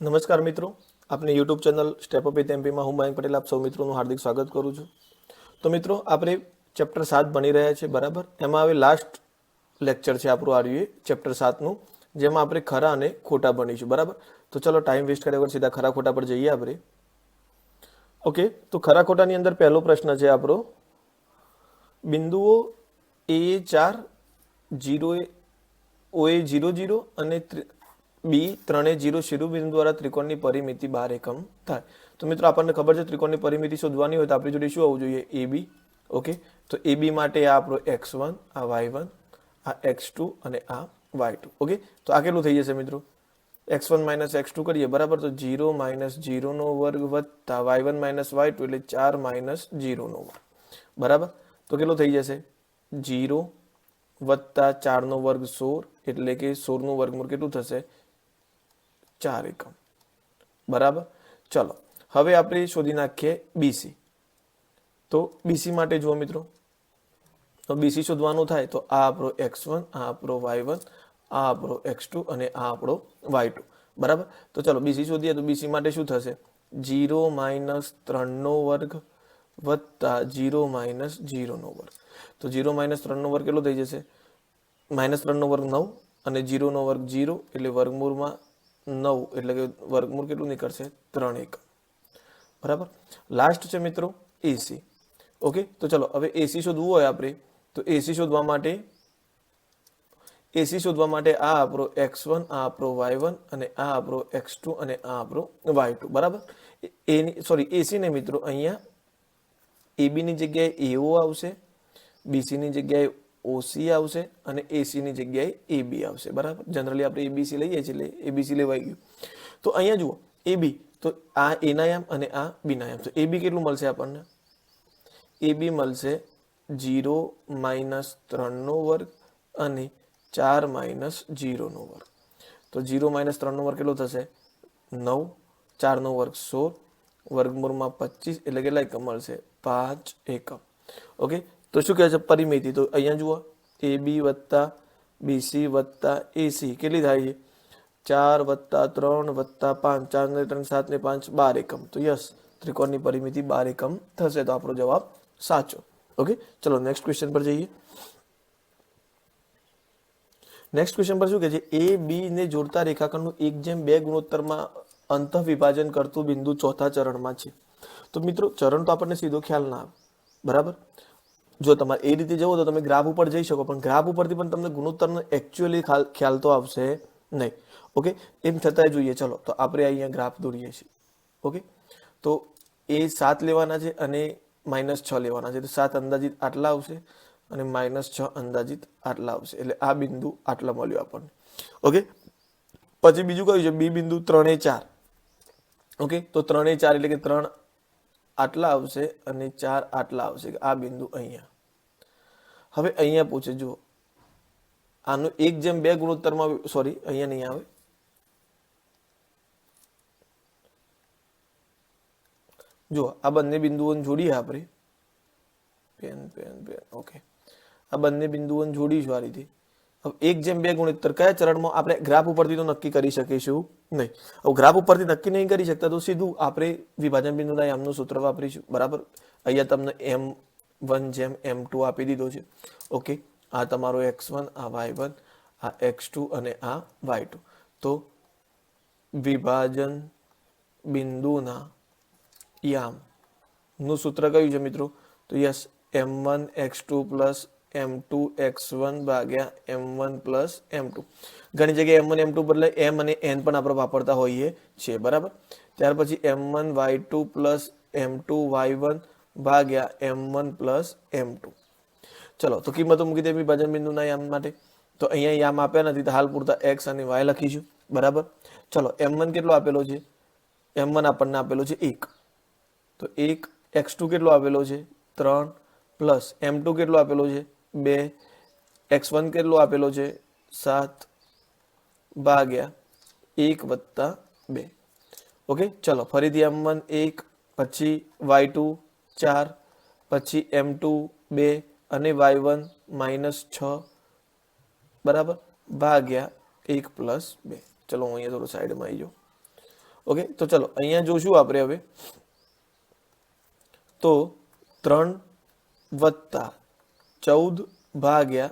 નમસ્કાર મિત્રો, આપની YouTube channel step up with એમપીમાં હું મયંક પટેલ આપ સૌ મિત્રોનું હાર્દિક સ્વાગત કરું છું. તો મિત્રો, આપણે ચેપ્ટર સાત ભણી રહ્યા છીએ બરાબર? એમાં હવે લાસ્ટ લેક્ચર છે આપણું આર્યુએ ચેપ્ટર સાતનું, જેમાં આપણે ખરા અને ખોટા ભણીશું, બરાબર? તો ચલો ટાઈમ વેસ્ટ કર્યા વગર સીધા ખરા ખોટા પર જઈએ આપણે. ઓકે તો ખરા ખોટાની અંદર પહેલો પ્રશ્ન છે આપણો. બિંદુઓ એ ચાર જીરો ઓ એ જીરો જીરો અને બી ત્રણે જીરો શિરોબિંદુ દ્વારા ત્રિકોણની પરિમિતિ બાર એકમ થાય. તો મિત્રો આપણને ખબર છે ત્રિકોણની પરિમિતિ શોધવાની હોય તો આપણી જોડે શું આવવું જોઈએ? A B. ઓકે? તો એ બી માટે આ આપણો એક્સ વન, આ વાય વન, આ એક્સ ટુ અને આ વાય ટુ. ઓકે? તો આ કેટલું થઈ જશે મિત્રો? X one minus x two કરીએ, બરાબર? તો જીરો માઇનસ જીરોનો વર્ગ વત્તા y one minus y two એટલે ચાર માઇનસ જીરોનો વર્ગ. બરાબર? તો કેટલું થઈ જશે? જીરો વત્તા ચારનો વર્ગ સોળ એટલે કે સોળનું વર્ગમૂળ કેટલું થશે? ચાર એકમ. બરાબર? ચલો, હવે આપણે શોધી નાખીએ બીસી તો બીસી માટે જુઓ મિત્રો. તો બીસી શોધવાનું થાય તો આ આપણો એક્સ વન આ આપણો વાય વન આ આપણો એક્સ ટુ અને આ આપણો વાય ટુ બરાબર? તો ચલો બીસી શોધીએ તો બીસી માટે શું થશે? જીરો માઇનસ ત્રણનો વર્ગ વત્તા જીરો માઇનસ જીરોનો વર્ગ. તો જીરો માઇનસ ત્રણનો વર્ગ કેટલો થઈ જશે? માઇનસ ત્રણનો વર્ગ નવ અને જીરોનો વર્ગ જીરો એટલે વર્ગમૂળમાં નવ એટલે કે વર્ગમૂળ કેટલું નીકળશે? ત્રણ એક. બરાબર? લાસ્ટ છે મિત્રો એસી ઓકે તો ચલો, હવે એસી શોધવું હોય આપણે, તો એસી શોધવા માટે એસી શોધવા માટે આ આપણો એક્સ વન આ આપણો વાય વન અને આ આપણો એક્સ ટુ અને આ આપણો વાય ટુ બરાબર? એની સોરી એસી ને મિત્રો અહીંયા એબીની જગ્યાએ એઓ આવશે બીસીની જગ્યાએ ઓસી આવશે અને એસીની જગ્યાએ એબી આવશે. બરાબર? જનરલી આપણે એબીસી લઈએ છીએ એટલે એબીસી લેવાઈ ગયું. તો અહીંયા જુઓ એબી તો આ એના યામ અને આ બીના યામ. તો એબી કેટલું મળશે આપણને? એબી મળશે જીરો માઇનસ ત્રણનો વર્ગ અને ચાર માઇનસ જીરોનો વર્ગ. તો જીરો માઇનસ ત્રણનો વર્ગ કેટલો થશે? નવ. ચારનો વર્ગ સોળ. વર્ગમૂળમાં પચીસ એટલે કેટલા એકમ મળશે? પાંચ એકમ. ઓકે? તો શું કહે છે? પરિમિતિ. તો અહીંયા જુઓ. એ બી વત્તા બીસી વત્તા એસી કેટલી થાય છે? ચાર વત્તા ત્રણ વત્તા પાંચ. ચાર ને ત્રણ સાત ને પાંચ, બાર એકમ. તો યસ, ત્રિકોણની પરિમિતિ બાર એકમ થશે. તો આપણો જવાબ સાચો. ઓકે ચલો નેક્સ્ટ ક્વેશ્ચન પર જઈએ. નેક્સ્ટ ક્વેશ્ચન પર શું કહે છે? એ બી ને જોડતા રેખાખંડનું એક જેમ બે ગુણોત્તરમાં અંત વિભાજન કરતું બિંદુ ચોથા ચરણમાં છે. તો મિત્રો, ચરણ તો આપણને સીધો ખ્યાલ ના આવે. બરાબર? જો તમારે એ રીતે જવો તો તમે ગ્રાફ ઉપર જઈ શકો, પણ ગ્રાફ ઉપરથી પણ તમને ગુણોત્તરનો એકચ્યુઅલી ખ્યાલ તો આવશે નહીં. ઓકે એમ છતાંય જોઈએ. ચલો, તો આપણે અહીંયા ગ્રાફ દોરીએ છીએ. ઓકે તો એ સાત લેવાના છે અને માઇનસ છ લેવાના છે. તો સાત અંદાજિત આટલા આવશે અને માઇનસ છ અંદાજિત આટલા આવશે. એટલે આ બિંદુ આટલા મળ્યું આપણને. ઓકે પછી બીજું કયું છે? બી બિંદુ ત્રણે ચાર. ઓકે તો ત્રણે ચાર એટલે કે ત્રણ આટલા આવશે અને ચાર આટલા આવશે. આ બિંદુ અહીંયા. હવે અહીંયા પૂછે, જુઓ. આનું એક જેમ બે ગુણોત્તરમાં સોરી અહીંયા નહીં આવે. જુઓ, આ બંને બિંદુઓને જોડીએ આપણે. Pen pen pen. ઓકે. આ બંને બિંદુઓને જોડીશું આ રીતે. એક જેમ બે ગુણોત્તર કયા ચરણમાં આપણે ગ્રાફ ઉપરથી તો નક્કી કરી શકીશું? નહીં. હવે ગ્રાફ ઉપરથી નક્કી નહીં કરી શકતા તો સીધું આપણે વિભાજન બિંદુના યામનું સૂત્ર વાપરીશું. બરાબર? અહીંયા તમને એમ વન જેમ એમ ટુ આપી દીધો છે. ઓકે? આ તમારો એક્સ વન, આ વાય વન, આ એક્સ ટુ અને આ વાય ટુ. તો વિભાજન બિંદુના યામનું સૂત્ર કયું છે મિત્રો? તો yes, m one, x two plus m two x one ભાગ્યા m one plus m two ઘણી જગ્યાએ એમ વન એમ ટુ બદલે એમ અને એન પણ આપણે વાપરતા હોઈએ છીએ, બરાબર? ત્યાર પછી m one y two plus m two y one ભાગ્યા m one plus m two ચલો, તો કિંમતો મૂકી દે ભજન બિંદુના યામ માટે. તો અહીંયા યામ આપ્યા નથી, તો હાલ પૂરતા એક્સ અને વાય લખીશું, બરાબર? ચલો એમ વન કેટલો આપેલો છે? એમ વન આપણને આપેલો છે એક. તો એક એક્સ ટુ કેટલો આપેલો છે? ત્રણ. પ્લસ એમ ટુ કેટલો આપેલો છે? બે. એક્સ વન કેટલો આપેલો છે? સાત ભાગ્યા એક વત્તા બે. ઓકે, ચલો, ફરીથી એમ વન એક, પછી વાય ટુ ચાર, પછી એમ ટુ બે અને વાય વન માઇનસ છ. બરાબર? ભાગ્યા એક પ્લસ બે. ચલો, હું અહીંયા થોડું સાઈડમાં આવી જાઉં. ઓકે, તો ચલો, અહીંયા જોશું આપણે હવે. તો ત્રણ વત્તા ચૌદ ભાગ્યા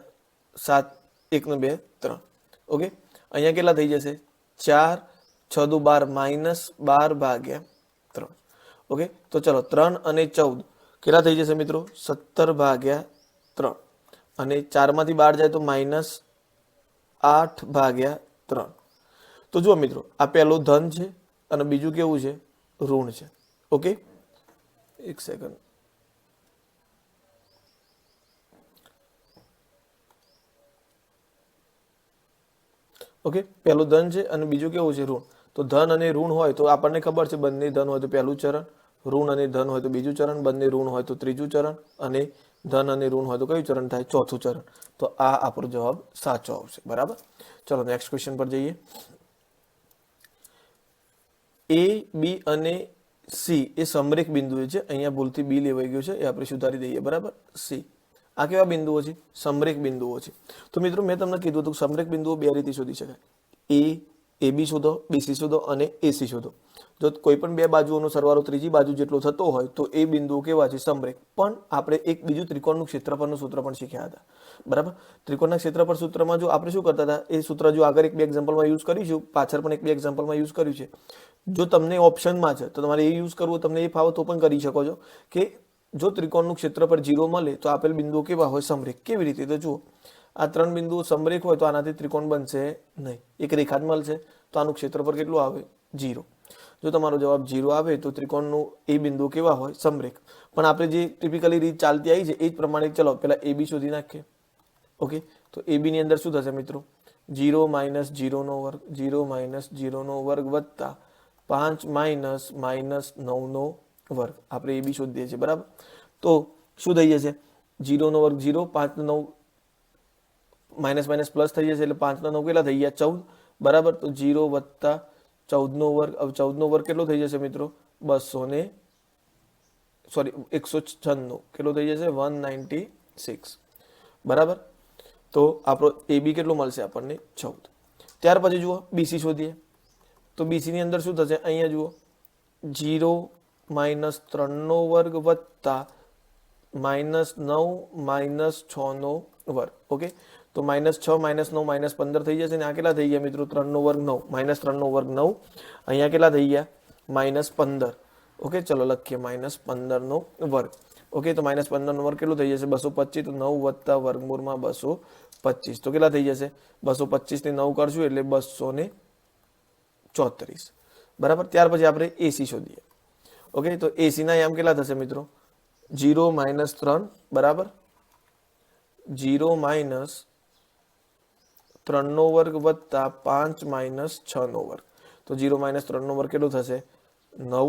સાત એકને બે, ત્રણ. ઓકે અહીંયા કેટલા થઈ જશે? ચાર, છ દુ બાર માઇનસ બાર ભાગ્યા ત્રણ. ઓકે તો ચલો, ત્રણ અને ચૌદ કેટલા થઈ જશે મિત્રો? સત્તર ભાગ્યા ત્રણ. અને ચારમાંથી બાર જાય તો માઇનસ આઠ ભાગ્યા ત્રણ. તો જુઓ મિત્રો, આ પહેલું ધન છે અને બીજું કેવું છે? ઋણ છે. ઓકે એક સેકન્ડ ઓકે પહેલું ધન છે અને બીજું કેવું છે ઋણ? તો ધન અને ઋણ હોય તો આપણને ખબર છે બંને ધન હોય તો પહેલું ચરણ, ઋણ અને ધન હોય તો બીજું ચરણ, બંને ઋણ હોય તો ત્રીજું ચરણ અને ધન અને ઋણ હોય તો કયું ચરણ થાય? ચોથું ચરણ. તો આ આપણો જવાબ સાચો આવશે, બરાબર? ચલો નેક્સ્ટ ક્વેશ્ચન પર જઈએ. એ બી અને સી એ સમરેખ બિંદુ છે. અહીંયા ભૂલથી બી લેવાઈ ગયું છે, એ આપણે સુધારી દઈએ, બરાબર? સી આ કેવા બિંદુઓ છે? સમરેખ બિંદુઓ છે. તો મિત્રો, મેં તમને કીધું હતું સમરેખ બિંદુઓ બે રીતે શોધી શકાય. એ એ બી શોધો બીસી શોધો અને એસી શોધો. જો કોઈ પણ બે બાજુઓનો સરવાળો ત્રીજી બાજુ જેટલો થતો હોય, તો એ બિંદુઓ કેવા છે? સમરેખ. પણ આપણે એક બીજું ત્રિકોણનું ક્ષેત્રફળનું સૂત્ર પણ શીખ્યા હતા. બરાબર? ત્રિકોણના ક્ષેત્રફળ સૂત્રમાં જો આપણે શું કરતા હતા? એ સૂત્ર જો આગળ એક બે એક્ઝામ્પલમાં યુઝ કરીશું, પાછળ પણ એક બે એક્ઝામ્પલમાં યુઝ કર્યું છે. જો તમને ઓપ્શનમાં છે, તો તમારે એ યુઝ કરવું તમને એ ફાવો તો પણ કરી શકો છો કે જો ત્રિકોણનું ક્ષેત્રફળ જીરો મળે તો આપેલ બિંદુઓ કેવા હોય? સમરેખ. કેવી રીતે? તો જુઓ, આ ત્રણ બિંદુઓ સમરેખ હોય તો આનાથી ત્રિકોણ બનશે નહીં. એક રેખા જ મળશે. તો આનું ક્ષેત્રફળ કેટલું આવે? જીરો જો તમારો જવાબ જીરો આવે તો ત્રિકોણનું એ બિંદુ કેવા હોય? સમરેખ. પણ આપણે જે ટિપિકલી રીત ચાલતી આવી છે, એ જ પ્રમાણે ચલો પેલા એ બી શોધી નાખીએ. ઓકે? તો એ બીની અંદર શું થશે મિત્રો? જીરો માઇનસ જીરોનો વર્ગ જીરો માઇનસ જીરોનો વર્ગ વત્તા પાંચ માઇનસ માઇનસ નવનો વર્ગ. આપણે એ બી શોધીએ છીએ, બરાબર? તો શું થઈ જશે? જીરોનો વર્ગ જીરો પાંચનો નવ માઇનસ માઇનસ પ્લસ થઈ જશે એટલે પાંચનો નવ કેટલા થઈ ગયા? ચૌદ. બરાબર? તો જીરો વત્તા ચૌદનો વર્ગ હવે ચૌદનો વર્ગ કેટલો થઈ જશે મિત્રો? બસો ને, સોરી, એકસો છન્નું. કેટલો થઈ જશે? One ninety six. બરાબર? તો આપણો એ બી કેટલો મળશે આપણને? ચૌદ. ત્યાર પછી જુઓ બીસી શોધીએ. તો બીસીની અંદર શું થશે? અહીંયા જુઓ. જીરો માઇનસ ત્રણનો વર્ગ વત્તા માઇનસ નવ માઇનસ છનો વર્ગ ઓકે તો માઇનસ છ માઇનસ નવ માઇનસ પંદર થઈ જશે ને આ કેટલા થઈ ગયા મિત્રો ત્રણનો વર્ગ નવ માઇનસ ત્રણનો વર્ગ નવ અહીંયા કેટલા થઈ ગયા માઇનસ પંદર ઓકે ચલો લખીએ માઇનસ પંદરનો વર્ગ ઓકે તો માઇનસ પંદરનો વર્ગ કેટલું થઈ જશે બસો પચીસ તો નવ વત્તા વર્ગમૂળમાં બસો પચીસ તો કેટલા થઈ જશે બસો પચીસને નવ કરશું એટલે બસો ને ચોત્રીસ બરાબર ત્યાર પછી આપણે એસી શોધીએ ઓકે તો એસીના યામ કેટલા થશે મિત્રો જીરો માઇનસ ત્રણ બરાબર જીરો માઇનસ ત્રણનો વર્ગ વત્તા પાંચ માઇનસ છનો વર્ગ તો જીરો માઇનસ ત્રણનો વર્ગ કેટલું થશે નવ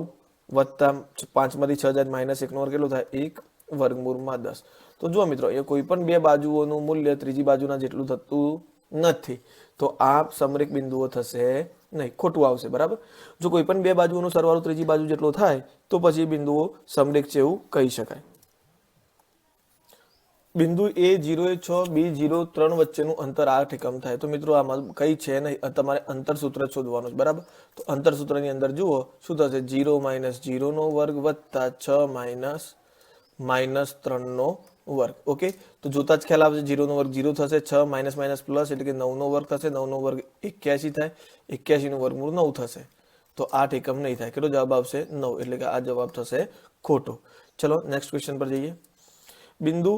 વત્તા પાંચમાંથી છ હજાર માઇનસ એકનો વર્ગ કેટલું થાય એક વર્ગમૂળમાં દસ તો જુઓ મિત્રો એ કોઈ પણ બે બાજુઓનું મૂલ્ય ત્રીજી બાજુના જેટલું થતું નથી તો આ સમરેખ બિંદુઓ થશે નહીં, ખોટું આવશે, બરાબર? જો કોઈ પણ બે બાજુઓનો સરવાળો ત્રીજી બાજુ જેટલો થાય, તો પછી બિંદુઓ સમરેખ છે એવું કહી શકાય. બિંદુ એ જીરો એ છ, બી જીરો ત્રણ વચ્ચેનું અંતર આઠ એકમ થાય. તો મિત્રો, આમાં કઈ છે નહીં. તમારે અંતર સૂત્ર શોધવાનું છે, બરાબર? તો અંતર સૂત્રની અંદર જુઓ, શું થશે? જીરો માઇનસ જીરોનો વર્ગ વત્તા છ માઇનસ માઇનસ ત્રણનો વર્ગ ઓકે તો જોતા જ ખ્યાલ આવશે જીરોનો વર્ગ જીરો થશે, છ માઇનસ માઇનસ પ્લસ એટલે કે નવનો વર્ગ થશે નવનો વર્ગ એક્યાસી થાય એક્યાસીનું વર્ગમૂળ નવ થશે. તો આઠ એકમ નહીં થાય, કેટલો જવાબ આવશે? નવ, એટલે કે આ જવાબ થશે ખોટો. ચલો નેક્સ્ટ ક્વેશ્ચન પર જઈએ. બિંદુ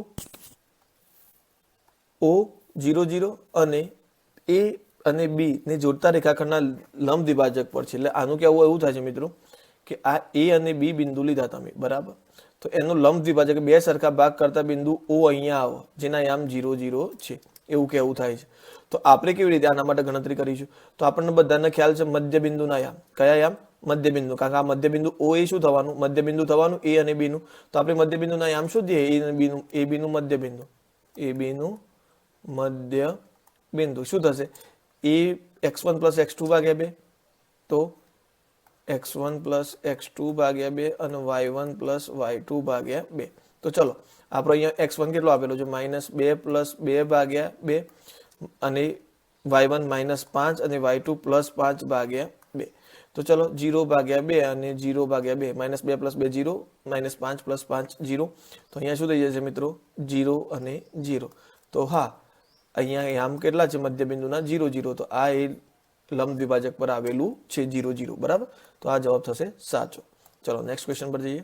ઓ જીરો જીરો અને એ અને બી ને જોડતા રેખાખંડના લંબ દ્વિભાજક પર છે. એટલે આનું કેવું, એવું થાય છે મિત્રો, કે આ એ અને બી બિંદુ લીધા તમે, બરાબર? તો એનો લંબ દ્વિભાજક બે સરખા ભાગ કરતા બિંદુ ઓ અહીંયા આવો, જેના યામ જીરો જીરો છે. એવું કેવું થાય છે. તો આપણે કેવી રીતે આના માટે ગણતરી કરીશું? તો આપણને બધાને ખ્યાલ છે મધ્ય બિંદુના યામ. કયા યામ? મધ્ય બિંદુ કારણ કે આ મધ્ય બિંદુ ઓ એ શું થવાનું? મધ્ય બિંદુ થવાનું એ અને બીનું. તો આપણે મધ્ય બિંદુના યામ શોધીએ એ અને બીનું. એ બીનું મધ્ય બિંદુ એ બીનું મધ્ય બિંદુ શું થશે? એ x one plus x two ભાગ્યા બે. તો x one plus x two ભાગ્યા બે અને y one plus y two ભાગ્યા બે. તો ચલો, આપણો અહીંયા એક્સ વન કેટલો આપેલો છે? માઇનસ બે પ્લસ બે ભાગ્યા બે અને વાય વન માઇનસ પાંચ અને વાય ટુ પ્લસ પાંચ ભાગ્યા બે. તો ચલો જીરો ભાગ્યા બે અને જીરો ભાગ્યા બે. માઇનસ બે પ્લસ બે જીરો માઇનસ પાંચ પ્લસ પાંચ જીરો તો અહીંયા શું થઈ જશે મિત્રો? જીરો અને જીરો તો હા, અહીંયા આમ કેટલા છે મધ્યબિંદુના? જીરો જીરો તો આ એ લંબ દ્વિભાજક પર આવેલું છે જીરો જીરો બરાબર? તો આ જવાબ થશે સાચો. ચલો નેક્સ્ટ ક્વેશ્ચન પર જઈએ.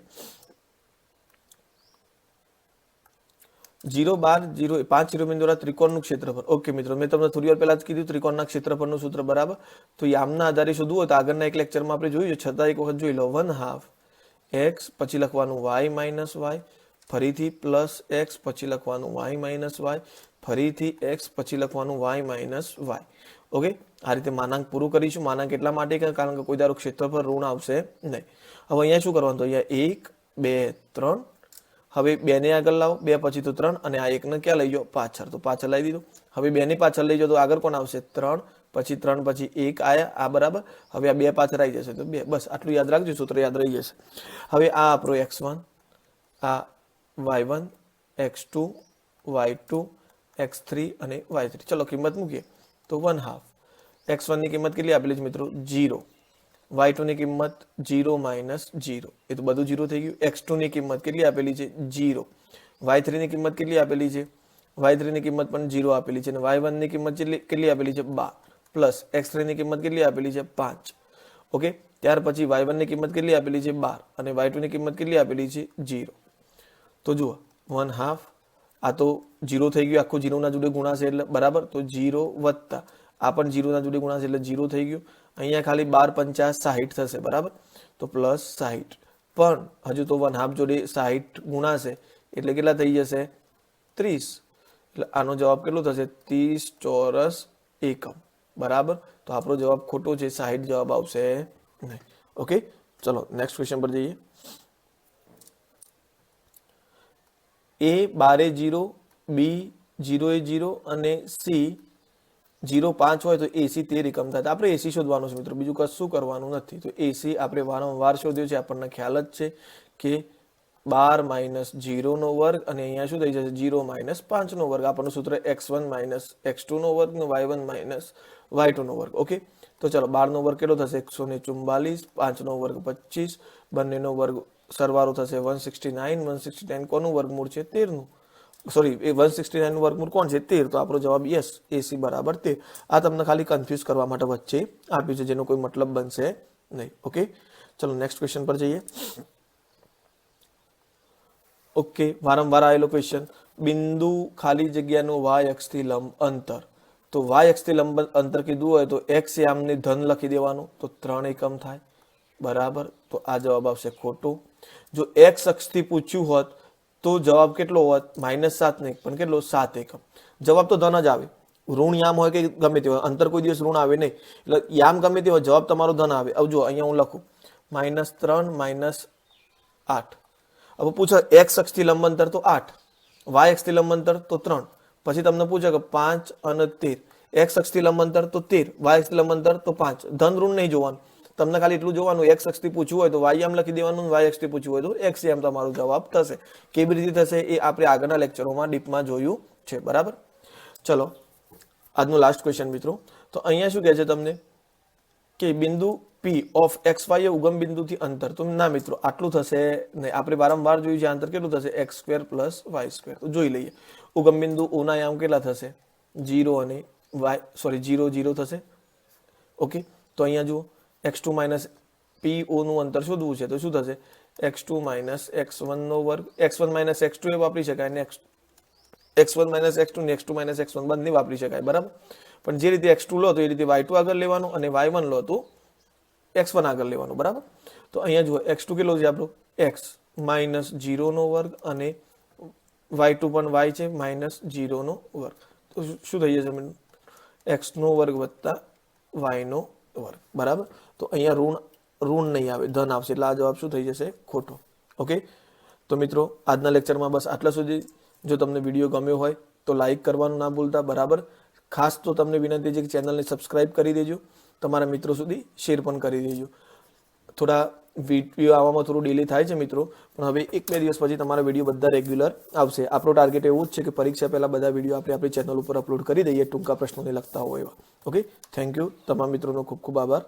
જીરો બાર જીરો પાંચ જીરો દ્વારા ત્રિકોણનું ક્ષેત્રફળ. ઓકે મિત્રો, મેં તમને થોડી વાર પહેલા જ કીધું ત્રિકોણના ક્ષેત્રફળનું સૂત્ર, બરાબર? તો યામના આધારે શોધવું હોય તો આગળના એક લેક્ચરમાં આપણે જોયું છતાં એક વખત જોઈ લો. વન હાફ એક્સ પછી લખવાનું વાય માઇનસ વાય, ફરીથી પ્લસ એક્સ પછી લખવાનું વાય માઇનસ વાય, ફરીથી એક્સ પછી લખવાનું વાય માઇનસ વાય. ઓકે આ રીતે માનાંક પૂરું કરીશું. માનાંક એટલા માટે કારણ કે કોઈ દારો પર ઋણ આવશે નહીં. હવે અહીંયા શું કરવાનું? તો અહીંયા એક, બે, ત્રણ. હવે બેને આગળ લાવો. બે પછી તો ત્રણ અને આ એકને ક્યાં લઈ જાઓ પાછળ. તો પાછળ લાવી દીધું. હવે બેની પાછળ લઈ જાઓ તો આગળ કોણ આવશે? ત્રણ. પછી ત્રણ પછી એક આયા. આ બરાબર. હવે આ બે પાછળ આવી જશે. તો બે. બસ, આટલું યાદ રાખજો. સૂત્ર યાદ રહી જશે. હવે આ આપણો એક્સ વન આ y one x two y two x three અને વાય થ્રી ચલો, કિંમત મૂકીએ. તો વન હાફ એક્સ વનની કિંમત કેટલી આપેલી છે મિત્રો? જીરો વાય ટુની કિંમત જીરો માઇનસ જીરો એ તો બધું જીરો થઈ ગયું. એક્સ ટુની કિંમત કેટલી આપેલી છે? જીરો વાય થ્રીની કિંમત કેટલી આપેલી છે? વાય થ્રીની કિંમત પણ જીરો આપેલી છે. અને વાય વનની કિંમત કેટલી આપેલી છે? બાર. પ્લસ એક્સ થ્રીની કિંમત કેટલી આપેલી છે? પાંચ. ઓકે ત્યાર પછી વાય વનની કિંમત કેટલી આપેલી છે? બાર. અને વાય ટુની કિંમત કેટલી આપેલી છે? જીરો તો જુઓ. વન હાફ આ તો જીરો થઈ ગયું, આખું જીરોના જોડે ગુણાશે એટલે બરાબર? તો જીરો વત્તા. આ પણ જીરોના જોડે ગુણાશે એટલે જીરો થઈ ગયું. અહીંયા ખાલી બાર પંચાસ સાહીઠ થશે, બરાબર? તો પ્લસ સાહીઠ. પણ હજુ તો વન હાફ જોડે સાહીઠ ગુણાશે એટલે કેટલા થઈ જશે? ત્રીસ. એટલે આનો જવાબ કેટલો થશે? ત્રીસ ચોરસ એકમ. બરાબર? તો આપણો જવાબ ખોટો છે, સાહીઠ જવાબ આવશે નહીં. ઓકે? ચલો નેક્સ્ટ ક્વેશ્ચન પર જઈએ. એ બારે zero, B zero A zero અને સી જીરો પાંચ હોય તો એસી તેર એકમ થાય. આપણે એસી શોધવાનું છે મિત્રો. બીજું કશું કરવાનું નથી. તો એસી આપણે વારંવાર શોધ્યું છે. આપણને ખ્યાલ જ છે કે બાર માઇનસ જીરોનો વર્ગ અને અહીંયા શું થઈ જશે? જીરો માઇનસ પાંચનો વર્ગ. આપણનું સૂત્ર એક્સ વન માઇનસ એક્સ ટુનો વર્ગ ને વાય વન માઇનસ વાય ટુનો વર્ગ. ઓકે? તો ચલો બારનો વર્ગ કેટલો થશે? એકસો ને ચુમ્બાલીસ પાંચનો વર્ગ પચીસ, બંનેનો વર્ગ સરવાળો થશે. One sixty nine one sixty nine કોનું વર્ગમૂળ છે? તેરનું. સોરી એ વન સિક્સટી નાઇનનું વર્ગમૂળ કોણ છે? તેર. તો આપણો જવાબ યસ એસી બરાબર તેર. આ તમને ખાલી કન્ફ્યુઝ કરવા માટે વચ્ચે આપ્યું છે, જેનો કોઈ મતલબ બનશે નહીં. ઓકે ચલો નેક્સ્ટ ક્વેશ્ચન પર જઈએ. ઓકે વારંવાર આવેલો ક્વેશ્ચન બિંદુ ખાલી જગ્યાનું વાય અક્ષથી લંબ અંતર. તો વાય અક્ષથી લંબ અંતર કીધું હોય તો એક્સ એ આમને ધન લખી દેવાનું. તો ત્રણ એકમ થાય. બરાબર? તો આ જવાબ આવશે ખોટો. જો એક્સ અક્ષથી પૂછ્યું હોત તો જવાબ કેટલો હોત? માઇનસ સાત નહીં, પણ કેટલો? સાત એકમ. જવાબ તો ધન જ આવે. ઋણ યામ હોય કે ગમે તે હોય, અંતર કોઈ દિવસ ઋણ આવે નહીં. એટલે યામ ગમે તે હોય, જવાબ તમારો ધન આવે. હવે જો અહીંયા હું લખું. માઇનસ ત્રણ માઇનસ આઠ. હવે પૂછો એક્સ અક્ષથી લંબ અંતર તો આઠ. વાય અક્ષથી લંબ અંતર તો ત્રણ. પછી તમને પૂછે કે પાંચ અને તેર. એક્સ અક્ષથી લંબ અંતર તો તેર. વાય અક્ષથી લંબ અંતર તો પાંચ. ધન ઋણ નહીં જોવાનું. તમને ખાલી એટલું જોવાનું એક્સ અક્ષથી પૂછવું હોય તો વાય એમ લખી દેવાનું વાય એક્સથી પૂછવું હોય તો એક્સ એમ તમારો જવાબ થશે. કેવી રીતે થશે એ આપણે આગળના લેક્ચરોમાં ડીપમાં જોયું છે, બરાબર? ચલો, આજનો લાસ્ટ ક્વેશ્ચન મિત્રો. તો અહીંયા શું કહે છે તમને? કે બિંદુ પી ઓફ એક્સ વાય ઉગમ બિંદુથી અંતર. તો ના મિત્રો, આટલું થશે નહીં. આપણે વારંવાર જોયું છે અંતર કેટલું થશે? X square plus y square તો જોઈ લઈએ. ઉગમ બિંદુ ઓના યામ કેટલા થશે? જીરો અને વાય સોરી જીરો જીરો થશે. ઓકે? તો અહીંયા જુઓ. એક્સ ટુ માઇનસ પી ઓનું અંતર શોધવું છે, તો શું થશે? એક્સ ટુ માઇનસ એક્સ વનનો વર્ગ x one minus x two એ વાપરી શકાય અને x x one minus x two ને x two minus x one બંને વાપરી શકાય, બરાબર? પણ જે રીતે એક્સ ટુ લો, તો એ રીતે વાય ટુ આગળ લેવાનું અને વાય વન લો, તો એક્સ વન આગળ લેવાનું, બરાબર? તો અહીંયા જુઓ એક્સ ટુ કેટલો છે આપણો? એક્સ માઇનસ જીરોનો વર્ગ અને વાય ટુ પણ વાય છે માઇનસ જીરોનો વર્ગ. તો શું થઈ જશે? એક્સનો વર્ગ વત્તા વાયનો વર્ગ બરાબર? તો અહીંયા ઋણ ઋણ નહીં આવે. ધન આવશે. એટલે આ જવાબ શું થઈ જશે? ખોટો. ઓકે? તો મિત્રો, આજના લેક્ચરમાં બસ આટલા સુધી. જો તમને વીડિયો ગમ્યો હોય, તો લાઈક કરવાનું ના ભૂલતા. બરાબર? ખાસ તો તમને વિનંતી છે કે ચેનલને સબસ્ક્રાઇબ કરી દેજો. તમારા મિત્રો સુધી શેર પણ કરી દેજો. થોડા વીડિયો આવવામાં થોડું ડિલે થાય છે મિત્રો, પણ હવે એક બે દિવસ પછી તમારા વીડિયો બધા રેગ્યુલર આવશે. આપણો ટાર્ગેટ એવું જ છે કે પરીક્ષા પહેલાં બધા વીડિયો આપણે આપણી ચેનલ ઉપર અપલોડ કરી દઈએ ટૂંકા પ્રશ્નોને લગતા હોય એવા. ઓકે થેન્ક યુ તમામ મિત્રોનો ખૂબ ખૂબ આભાર.